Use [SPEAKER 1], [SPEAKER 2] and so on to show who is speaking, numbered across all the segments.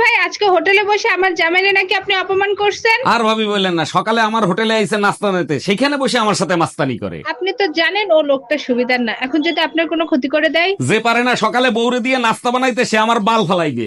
[SPEAKER 1] ভাই আজকে হোটেলে বসে আমার জামাইরে নাকি আপনি অপমান করছেন?
[SPEAKER 2] আর ভাবি বললেন না সকালে আমার হোটেলে আইসে নাস্তা নিতে সেখানে বসে আমার সাথে মাস্তানি করে।
[SPEAKER 1] আপনি তো জানেন ও লোকটা সুবিধার না। এখন যদি আপনার কোনো ক্ষতি করে দেয়?
[SPEAKER 2] যে পারে না সকালে বৌরে দিয়ে নাস্তা বানাইতে সে আমার বাল ফালাইবে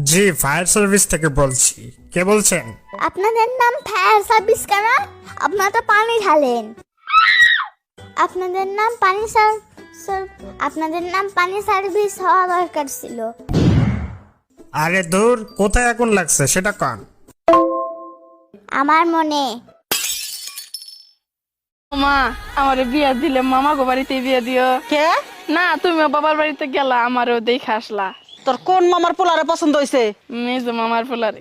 [SPEAKER 3] জি ফায়ার সার্ভিস থেকে বলছি। কে বলছেন?
[SPEAKER 4] আপনাদের নাম ফায়ার সার্ভিস কেন? আপনারা তো পানি ঢালেন। আপনাদের নাম পানি সার আপনাদের নাম পানি সার্ভিস হওয়া দরকার ছিল।
[SPEAKER 3] আরে দূর কোথায় আগুন লাগছে সেটা কন।
[SPEAKER 4] আমার মনে।
[SPEAKER 5] মা আমারে বিয়া দিলে মামা গো বাড়িতে বিয়া দিও।
[SPEAKER 6] কে?
[SPEAKER 5] না তুমিও বাবার বাড়িতে গেলা আমারও দেখে আসলা।
[SPEAKER 6] তোর কোন মামার পোলারে পছন্দ হয়েছে
[SPEAKER 5] মেজো মামার ফুলারে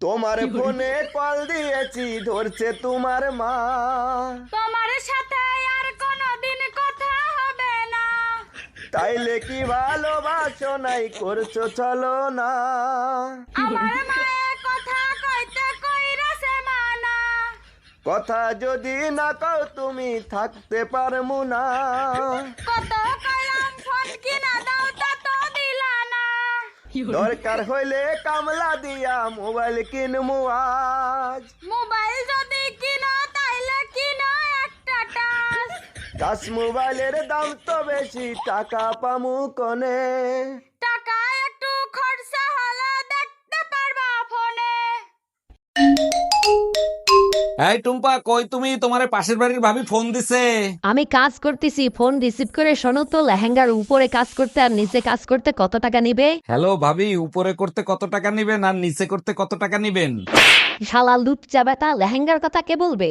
[SPEAKER 7] তোমার ফোনে কল দিয়েছি ধরছে তোমার মা।
[SPEAKER 5] তোমার সাথে আর কোনদিন কথা হবে না।
[SPEAKER 7] তাইলে কি ভালোবাসো নাই করছ চলো না।
[SPEAKER 5] আমার মায়ের কথা কইতে কইরাছে মানা।
[SPEAKER 7] কথা যদি না কও তুমি থাকতে পারমু না
[SPEAKER 5] কত কইলাম ফোন কিনা দাও তা তো দিলা না
[SPEAKER 7] দরকার হইলে কামলা দিয়া মোবাইল কিনমু আজ।
[SPEAKER 5] মোবাইল যদি কিনো তাইলে কিনো একটা টাচ।
[SPEAKER 7] টাচ মোবাইলের দাম তো বেশি টাকা পামু কনে?
[SPEAKER 2] এই টুম্পা কই তুমি? তোমার পাশের বাড়ির ভাবি ফোন দিছে।
[SPEAKER 8] আমি কাজ করতেছি ফোন রিসিভ করে শোনো তো লেহেঙ্গার উপরে কাজ করতে আর নিচে কাজ করতে কত টাকা নিবে?
[SPEAKER 2] হ্যালো ভাবি উপরে করতে কত টাকা নিবেন আর নিচে করতে কত টাকা নিবেন?
[SPEAKER 8] শালা লুট যাবে লেহেঙ্গার কথা কে বলবে?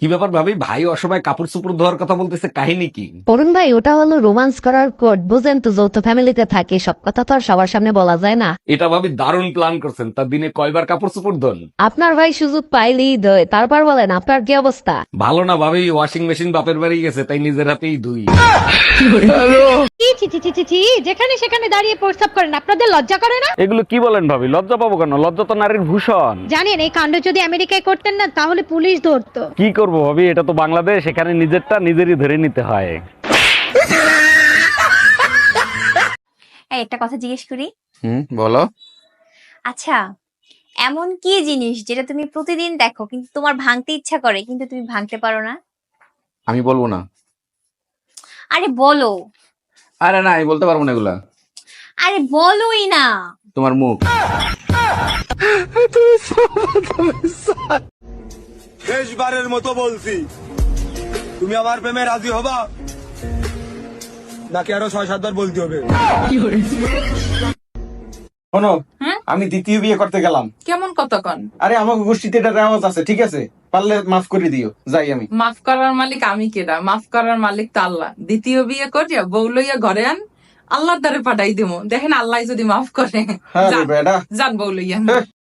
[SPEAKER 2] কি ব্যাপার ভাবি? ভাই অসবাই কাপড় চুপড় ধোয়ার কথা বলতেছে কাহিনী কি?
[SPEAKER 8] অরুণ ভাই ওটা হলো রোমান্স করার কোড বুঝেন তো যৌথ ফ্যামিলিতে থাকে সব কথা তো আর সবার সামনে বলা যায় না।
[SPEAKER 2] এটা ভাবি দারুণ প্ল্যান করছেন তার দিনে কয়বার কাপড় চুপড় ধন?
[SPEAKER 8] আপনার ভাই সুযোগ পাইলেই দয় তারপর বলেন আপনার কি অবস্থা?
[SPEAKER 2] ভালো না ভাবি ওয়াশিং মেশিন বাপের বাড়ি গেছে তাই নিজের হাতেই ধুই।
[SPEAKER 8] যেখানে সেখানে দাঁড়িয়ে প্রস্তাব করেন আপনাদের লজ্জা করে না?
[SPEAKER 2] এগুলো কি বলেন ভাবি? লজ্জা পাবো কেন? লজ্জা তো নারীর ভূষণ।
[SPEAKER 8] জানেন এই কাণ্ড যদি আমেরিকায় করতেন না তাহলে পুলিশ ধরতো।
[SPEAKER 2] কি করব ভাবি? এটা তো বাংলাদেশ এখানে নিজেরটা নিজেরই ধরে নিতে হয়।
[SPEAKER 9] এই একটা কথা জিজ্ঞেস করি।
[SPEAKER 10] হুম বলো।
[SPEAKER 9] আচ্ছা এমন কি জিনিস যেটা তুমি প্রতিদিন দেখো কিন্তু তোমার ভাঙতে ইচ্ছা করে কিন্তু তুমি ভাঙতে পারো না?
[SPEAKER 10] আমি বলব না।
[SPEAKER 9] আরে বলো।
[SPEAKER 10] আরে না আমি বলতে পারব না এগুলা।
[SPEAKER 9] আরে বলোই না।
[SPEAKER 10] তোমার মুখ।
[SPEAKER 7] শেষবারের মতো বলছি তুমি আমার প্রেমে রাজি হবা? নাকি আরও ছয় সাতবার বলতে হবে?
[SPEAKER 11] শোনো আমি দ্বিতীয় বিয়ে করতে গেলাম।
[SPEAKER 5] কেমন কতক্ষণ?
[SPEAKER 11] আরে আমাকে গোষ্ঠীতে এটা রেওয়াজ আছে ঠিক আছে? পারলে মাফ করে দিও যাই আমি।
[SPEAKER 5] মাফ করার মালিক আমি কেডা? মাফ করার মালিক তো আল্লাহ। দ্বিতীয় বিয়ে করিয়া বউ লইয়া ঘরে আন। আল্লাহর দ্বারে পাঠাই দিব দেখেন আল্লাহ যদি মাফ করে
[SPEAKER 11] হ্যাঁ
[SPEAKER 5] যান বউ লইয়া।